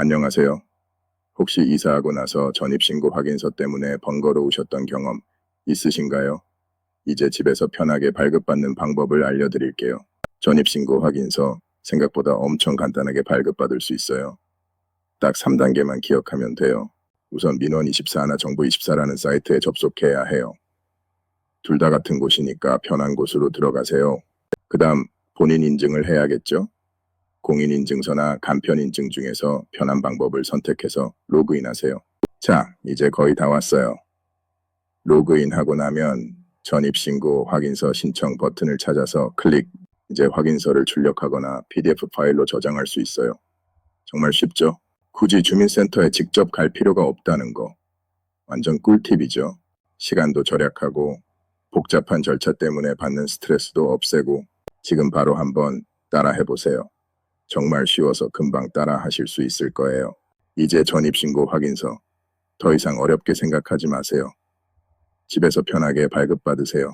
안녕하세요. 혹시 이사하고 나서 전입신고 확인서 때문에 번거로우셨던 경험 있으신가요? 이제 집에서 편하게 발급받는 방법을 알려드릴게요. 전입신고 확인서 생각보다 엄청 간단하게 발급받을 수 있어요. 딱 3단계만 기억하면 돼요. 우선 민원24나 정보24라는 사이트에 접속해야 해요. 둘 다 같은 곳이니까 편한 곳으로 들어가세요. 그 다음 본인 인증을 해야겠죠? 공인인증서나 간편인증 중에서 편한 방법을 선택해서 로그인하세요. 자, 이제 거의 다 왔어요. 로그인하고 나면 전입신고 확인서 신청 버튼을 찾아서 클릭, 이제 확인서를 출력하거나 PDF 파일로 저장할 수 있어요. 정말 쉽죠? 굳이 주민센터에 직접 갈 필요가 없다는 거. 완전 꿀팁이죠. 시간도 절약하고 복잡한 절차 때문에 받는 스트레스도 없애고 지금 바로 한번 따라 해보세요. 정말 쉬워서 금방 따라 하실 수 있을 거예요. 이제 전입신고 확인서. 더 이상 어렵게 생각하지 마세요. 집에서 편하게 발급받으세요.